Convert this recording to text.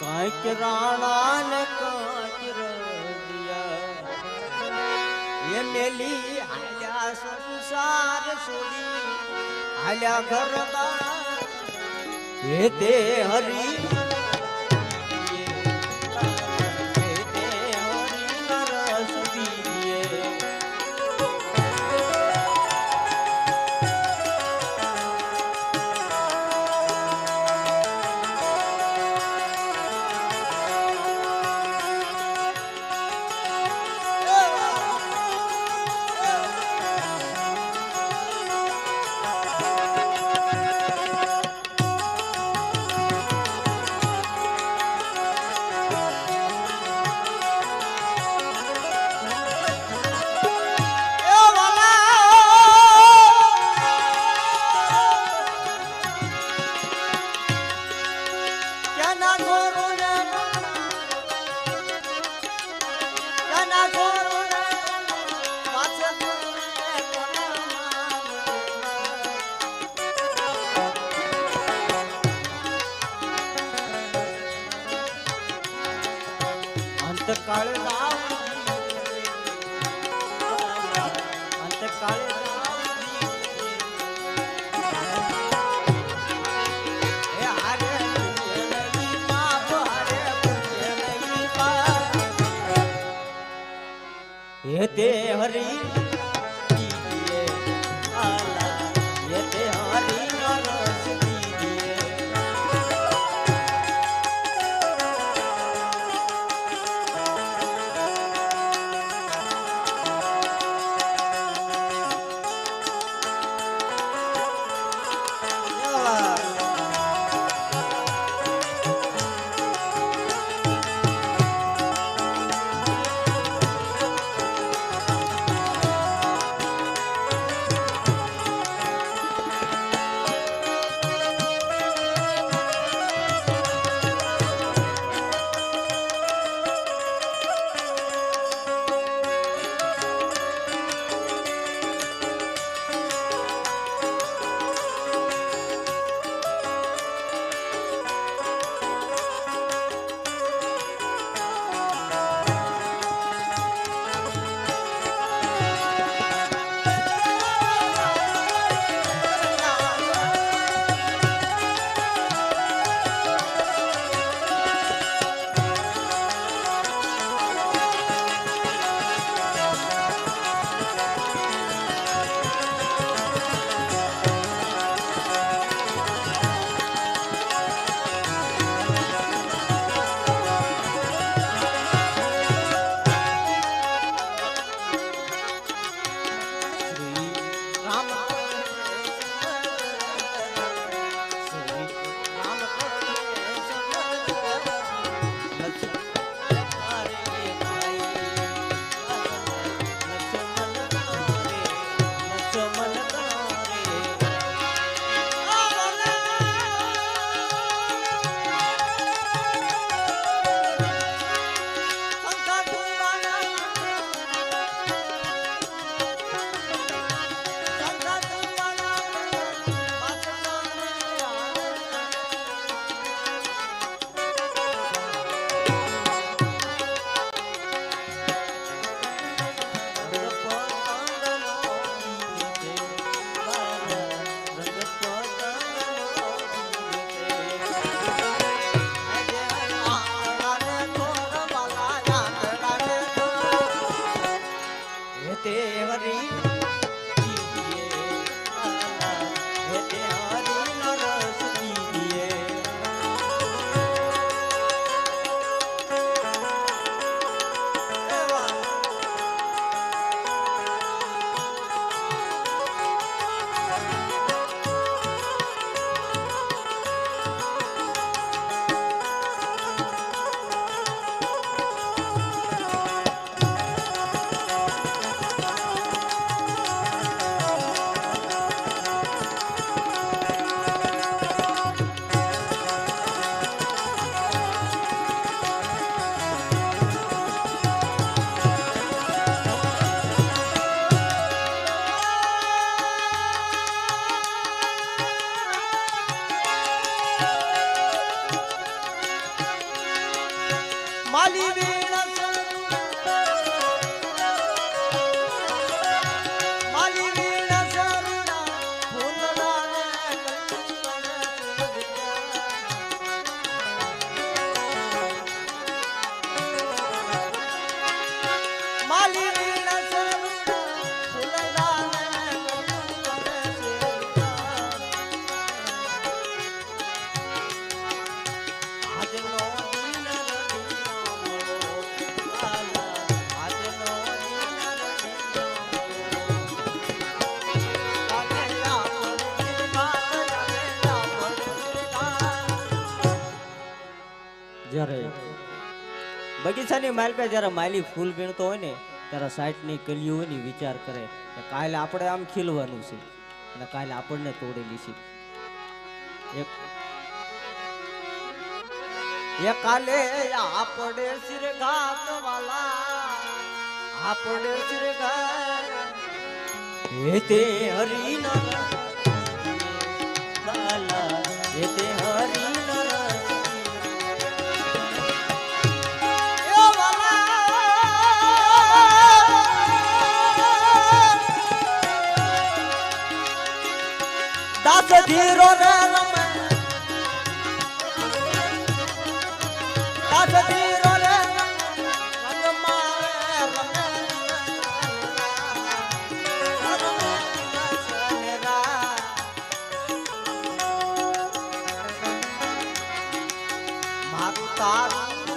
કાંઈક રાણા ને કાંઈક રડિયા એ મેલી હાલ્યા સંસાર ઘર હરી અંતકાળ અંતકાળ હે તે હરી માલી વીણા બગીચાની માલ પે જ્યારે માલી ફૂલ વીણતો હોય ને, ત્યારે સાઈટની કલીઓની વિચાર કરે કે કાલે આપણે આમ ખીલવાનું છે અને કાલે આપણને તોડેલી છે. કાલે આપણે સિરઘાત વાલા આપણે સિરઘાત હે તે ધીરો ને રમે. દાસ ધીરો ને રંગ મારે રમે. મારું તારું